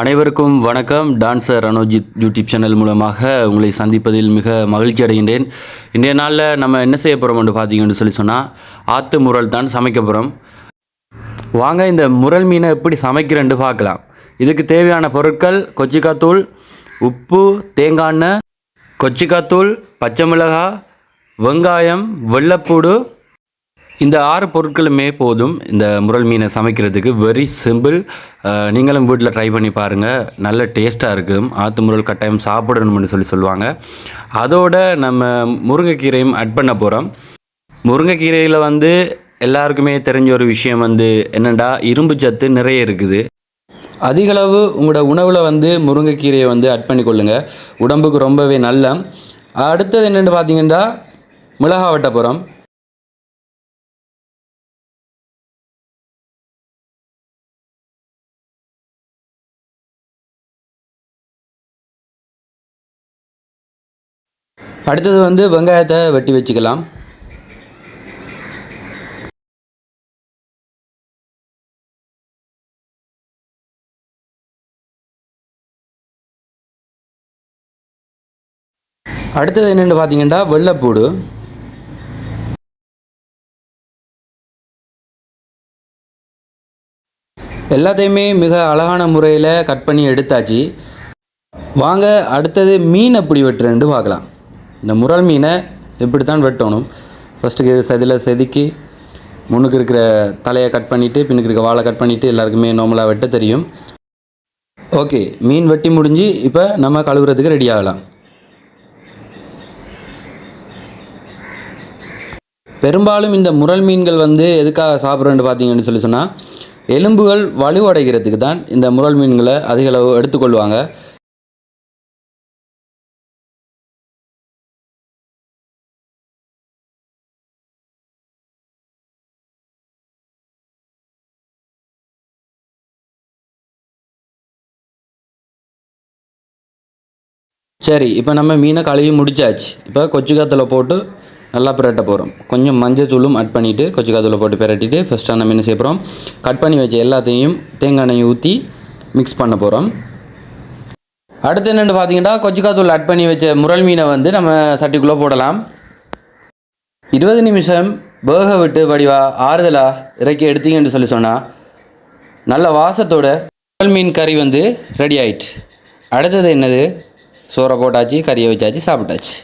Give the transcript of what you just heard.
அனைவருக்கும் வணக்கம். Dancer அனோஜித் YouTube channel மூலமாக உங்களை சந்திப்பதில் மிக மகிழ்ச்சி அடைகின்றேன். இன்றைய நாளில் நம்ம என்ன செய்ய போகிறோம்னு பார்த்தீங்கன்னு சொல்லி சொன்னால் ஆற்று முரல் தான் சமைக்க போகிறோம் வாங்க இந்த முரல் மீனை எப்படி சமைக்கிறேன்னு பார்க்கலாம். இதுக்கு தேவையான பொருட்கள் கொச்சிக்காத்தூள் உப்பு தேங்காய் எண்ணெய் கொச்சிக்காத்தூள் பச்சை மிளகாய் வெங்காயம் வெள்ளைப்பூடு இந்த ஆறு பொருட்களுமே போதும் இந்த முரல் மீனை சமைக்கிறதுக்கு. வெரி சிம்பிள் நீங்களும் வீட்டில் ட்ரை பண்ணி பாருங்கள் நல்ல டேஸ்ட்டாக இருக்கும் ஆற்று முரல் கட்டாயம் சாப்பிடணும்னு சொல்லி சொல்லுவாங்க. அதோட நம்ம முருங்கைக்கீரையும் அட் பண்ண போகிறோம் முருங்கைக்கீரையில் வந்து எல்லாருக்குமே தெரிஞ்ச ஒரு விஷயம் வந்து என்னென்னா இரும்பு சத்து நிறைய இருக்குது. அதிகளவு உங்களோட உணவில் வந்து முருங்கைக்கீரையை வந்து அட் பண்ணி கொள்ளுங்கள் உடம்புக்கு ரொம்பவே நல்ல. அடுத்தது என்னென்னு பார்த்தீங்கன்னா மிளகா வெட்ட போகிறோம் அடுத்தது வந்து வெங்காயத்தை வெட்டி வச்சுக்கலாம். அடுத்தது என்னென்னு பார்த்தீங்கன்னா வெள்ளைப்பூடு. எல்லாத்தையுமே மிக அழகான முறையில் கட் பண்ணி எடுத்தாச்சு. வாங்க அடுத்தது மீன் எப்படி வெட்டுறேன்னு பார்க்கலாம். இந்த முரல் மீனை இப்படி தான் வெட்டணும் ஃபஸ்ட்டுக்கு செதில செதுக்கி முன்னுக்கு இருக்கிற தலையை கட் பண்ணிவிட்டு பின்னுக்கு இருக்க வாழை கட் பண்ணிவிட்டு எல்லாருக்குமே நார்மலாக வெட்ட தெரியும். ஓகே மீன் வெட்டி முடிஞ்சு இப்போ நம்ம கழுவுறதுக்கு ரெடி ஆகலாம். பெரும்பாலும் இந்த முரல் மீன்கள் வந்து எதுக்காக சாப்பிட்றேன்னு பார்த்தீங்கன்னு சொல்லி சொன்னால் எலும்புகள் வலுவடைகிறதுக்கு தான் இந்த முரல் மீன்களை அதிக அளவு எடுத்துக்கொள்வாங்க. சரி இப்போ நம்ம மீனை கழுவி முடிச்சாச்சு. இப்போ கொச்சிக்காத்தில் போட்டு நல்லா பிரட்ட போகிறோம் கொஞ்சம் மஞ்சள் தூளும் ஆட் பண்ணிவிட்டு கொச்சிக்காத்தில் போட்டு பிரட்டிட்டு ஃபஸ்ட்டாக நம்ம என்ன கட் பண்ணி வச்ச எல்லாத்தையும் தேங்காய் எண்ணெய் ஊற்றி மிக்ஸ் பண்ண போகிறோம் அடுத்து என்னென்னு பார்த்தீங்கன்னா கொச்சிக்காத்தூள் ஆட் பண்ணி வச்ச முரல் மீனை வந்து நம்ம சட்டிக்குள்ளே போடலாம். இருபது நிமிஷம் வேக விட்டு வடிவா ஆறுதலாக இறக்கி எடுத்தீங்கன்னு சொல்லி சொன்னால் நல்ல வாசத்தோட முரல் மீன் கறி வந்து ரெடி ஆயிட்டு. அடுத்தது என்னது? सोर पोटाची करी वजाची सापटाची